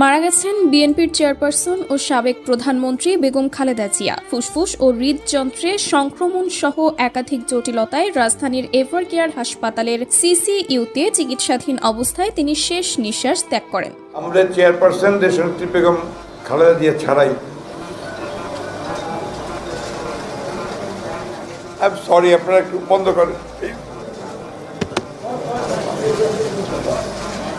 মারা গেছেন বিএনপির চেয়ারপারসন ও সাবেক প্রধানমন্ত্রী বেগম খালেদা জিয়া। ফুসফুস ও হৃদযন্ত্রে সংক্রমণ সহ একাধিক জটিলতায় রাজধানীর এভার কেয়ার হাসপাতালের সিসিইউতে চিকিৎসাধীন অবস্থায় তিনি শেষ নিঃশ্বাস ত্যাগ করেন। আমাদের চেয়ারপারসন দেশনেত্রী বেগম খালেদা জিয়া ছাড়াই। সরি আপনারা একটু বন্ধ করেন।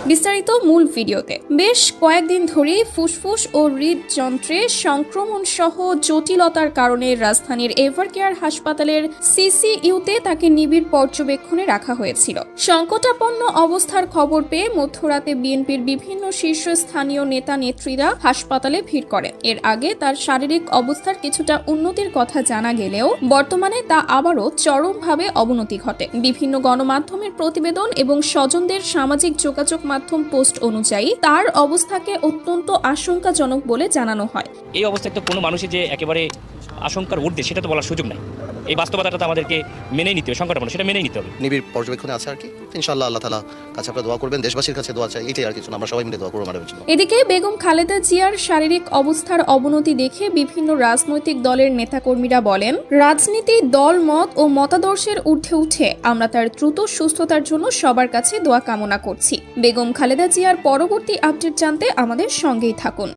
বিস্তারিত মূল ভিডিওতে। বেশ কয়েকদিন ধরেই ফুসফুস ও হৃদযন্ত্রে সংক্রমণ সহ জটিলতার কারণে রাজধানীর এভারকেয়ার হাসপাতালের সিসিইউতে তাকে নিবিড় পর্যবেক্ষণে রাখা হয়েছিল। সংকটাপন্ন অবস্থার খবর পেয়ে মধ্যরাতে বিএনপির বিভিন্ন শীর্ষস্থানীয় নেতা নেত্রীরা হাসপাতালে ভিড় করেন। এর আগে তার শারীরিক অবস্থার কিছুটা উন্নতির কথা জানা গেলেও বর্তমানে তা আবারও চরমভাবে অবনতি ঘটে। বিভিন্ন গণমাধ্যমের প্রতিবেদন এবং স্বজনদের সামাজিক যোগাযোগ মাধ্যম পোস্ট অনুযায়ী তার অবস্থাকে অত্যন্ত আশঙ্কাজনক বলে জানানো হয়। এই অবস্থায় তো কোনো মানুষই যে একেবারে আশঙ্কার ঊর্ধ্বে সেটা তো বলার সুযোগ নাই। এই বাস্তবতাটা তো আমাদেরকে মেনেই নিতে হবে সংকটাপন্ন সেটা মেনেই নিতে হবে। নিবিড় পর্যবেক্ষণে আছে আর কি? ইনশাআল্লাহ আল্লাহ তালা কাছে আপনারা দোয়া করবেন দেশবাসীর কাছে দোয়া চাই এটাই আর কিছু আমরা সবাই মিলে দোয়া করব জন্য। এদিকে বেগম খালেদা জিয়ার শারীরিক অবস্থার অবনতি দেখে বিভিন্ন রাজনৈতিক দলের নেতাকর্মীরা বলেন রাজনীতি দল মত ও মতাদর্শের ঊর্ধ্বে উঠে আমরা তার দ্রুত সুস্থতার জন্য সবার কাছে দোয়া কামনা করছি। বেগম খালেদা জিয়ার পরবর্তী আপডেট জানতে আমাদের সঙ্গেই থাকুন।